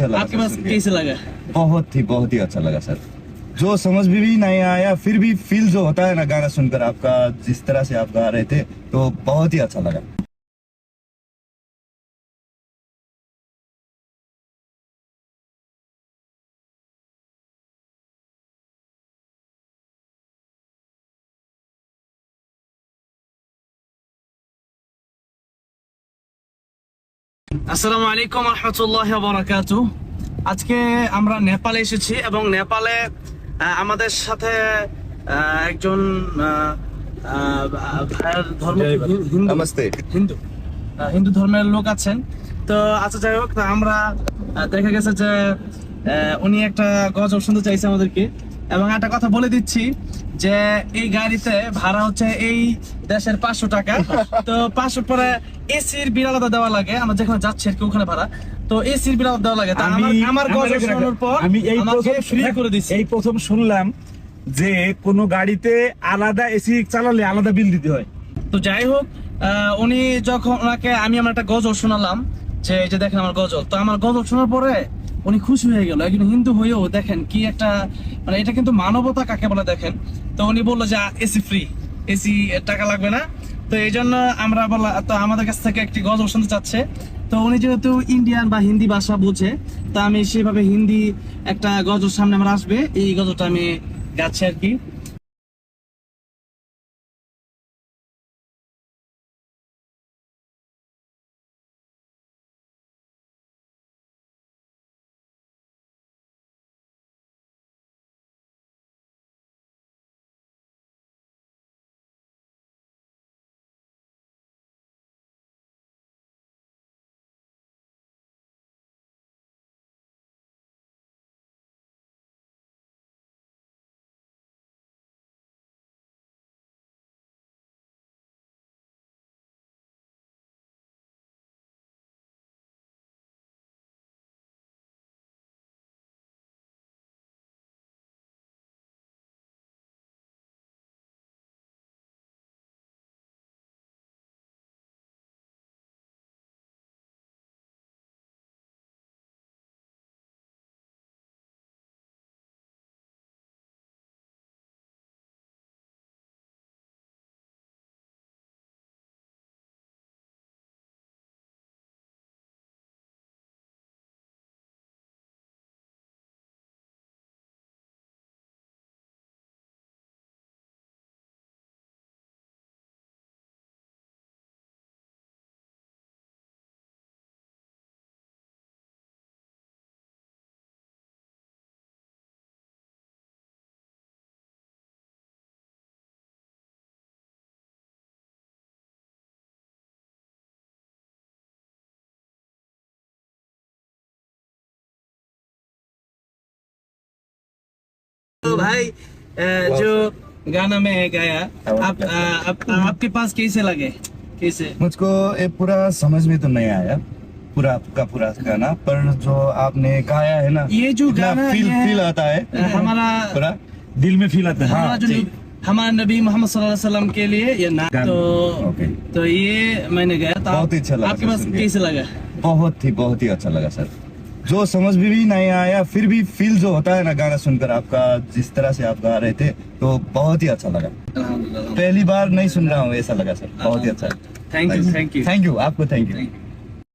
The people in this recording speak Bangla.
अच्छा लगा आपके पास। कैसे लगा? बहुत ही बहुत ही अच्छा लगा सर। जो समझ में भी नहीं आया फिर भी फील जो होता है ना गाना सुनकर आपका जिस तरह से आप गा रहे थे तो बहुत ही अच्छा लगा। আসসালামু আলাইকুম রহমতুল্লাহ বরাকাতু আজকে আমরা নেপালে এসেছি এবং নেপালে আমাদের সাথে একজন হিন্দু। হিন্দু। ধর্মের লোক আছেন। তো আচ্ছা যাই হোক আমরা দেখা গেছে যে উনি একটা গজব শুনতে চাইছে আমাদেরকে। এবং একটা কথা বলে দিচ্ছি যে এই গাড়িতে ভাড়া হচ্ছে এই দেশের পাঁচশো টাকা। তো পাঁচশো পরে এসির বিল আলাদা দেওয়া লাগে আমরা যেখানে যাচ্ছি আর কি ওখানে ভাড়া। তো এসির বিল আলাদা দেওয়া লাগে। আমার পর আমি এই ফ্রি করে দিচ্ছে। এই প্রথম শুনলাম যে কোনো গাড়িতে আলাদা এসি চালালে আলাদা বিল দিতে হয়। তো যাই হোক আহ, উনি যখন ওনাকে আমি আমার একটা গজল শোনালাম যে এই যে দেখেন আমার গজল। তো আমার গজল শোনার পরে উনি খুশি হয়ে গেল, একজন হিন্দু হয়েও দেখেন কি একটা মানে এটা কিন্তু মানবতা কাকে বলে দেখেন? তো উনি বলল যে এসি ফ্রি এসি টাকা লাগবে না। তো এই জন্য আমরা বলা, তো আমাদের কাছ থেকে একটি গজল শুনতে চাচ্ছে। তো উনি যেহেতু ইন্ডিয়ান বা হিন্দি ভাষা বোঝে, তা আমি সেভাবে হিন্দি একটা গজল সামনে আমার আসবে। এই গজলটা আমি গাচ্ছি আর কি। तो भाई जो गाना में गाया आप अ, आप आपके पास कैसे लगे? कैसे? मुझको ये पूरा समझ में तो नहीं आया पूरा का पूरा गाना पर जो आपने गाया है ना ये जो गाना फील है- फील आता है। हमारा पूरा दिल में फील आता है। हमारा हाँ, नबी मोहम्मद सल्लल्लाहु अलैहि वसल्लम के लिए ये ना तो तो ये मैंने गाया तो बहुत ही अच्छा लगा आपके पास कैसे लगा? बहुत ही बहुत ही अच्छा लगा सर। जो समझ भी, भी नहीं आया फिर भी फील जो होता है ना गाना सुनकर आपका जिस तरह से आप गा रहे थे तो बहुत ही अच्छा लगा। पहली बार नहीं सुन रहा हूँ ऐसा लगा सर बहुत ही अच्छा। Thank you thank you thank you आपको थैंक यू